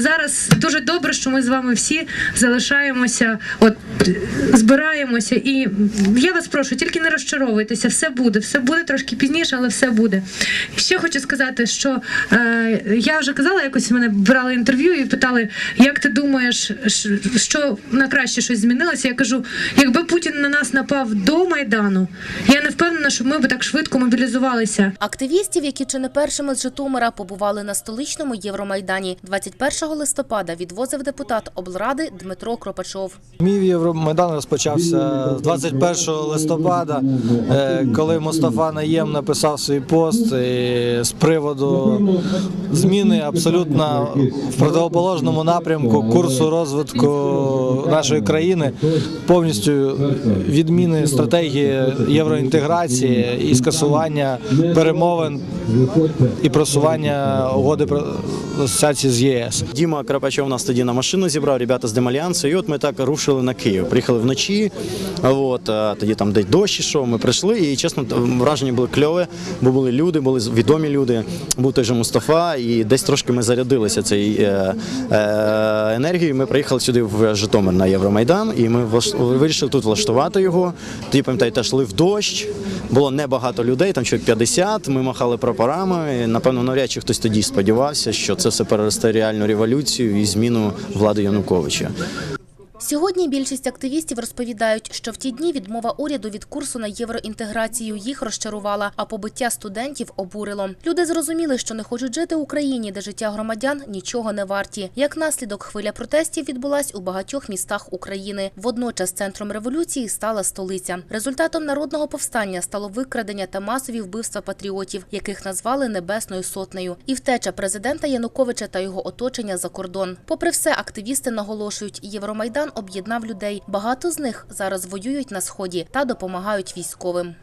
зараз дуже добре, що ми з вами всі залишаємося, от збираємося. І я вас прошу, тільки не розчаровуйтеся, все буде, все буде трошки пізніше, але все буде. Ще хочу сказати, що е, я вже казала, якось мене брали інтерв'ю і питали, як ти думаєш, що на краще щось змінилося? Я кажу, якби Путін на нас напав до Майдану, я не впевнена, що ми би так швидко мобілізувалися. Активістів, які чи не першими з Житомира побували на столичному Євромайдані, 21 листопада відвозив депутат облради Дмитро Кропачов. Мій Євромайдан розпочався з 21 листопада, е, коли Мустафа Наєм написав свій пост з приводу зміни абсолютно в противоположному напрямку курсу розвитку нашої країни, повністю відміни стратегії євроінтеграції і скасування перемовин і просування угоди про асоціації з ЄС. Діма Крапачов нас тоді на машину зібрав, ребята з Демальянсу, і от ми так рушили на Київ. Приїхали вночі, от, тоді там десь дощ ішов, ми прийшли, і чесно, враження були кльове, бо були люди, були відомі люди, був той же Мустафа, і десь трошки ми зарядилися цією е, е, енергією. Ми приїхали сюди в Житомир на Євромайдан, і ми вирішили тут влаштувати його. Тоді, пам'ятаєте, в дощ, було небагато людей, там чоловік 50, ми махали прапорами. І, напевно, навряд чи хтось тоді сподівався, що це все переросте реальну революцію і зміну влади Януковича. Сьогодні більшість активістів розповідають, що в ті дні відмова уряду від курсу на євроінтеграцію їх розчарувала, а побиття студентів обурило. Люди зрозуміли, що не хочуть жити в Україні, де життя громадян нічого не варті. Як наслідок, хвиля протестів відбулась у багатьох містах України. Водночас центром революції стала столиця. Результатом народного повстання стало викрадення та масові вбивства патріотів, яких назвали Небесною сотнею, і втеча президента Януковича та його оточення за кордон. Попри все, активісти наголошують, Євромайдан об'єднав людей. Багато з них зараз воюють на сході та допомагають військовим.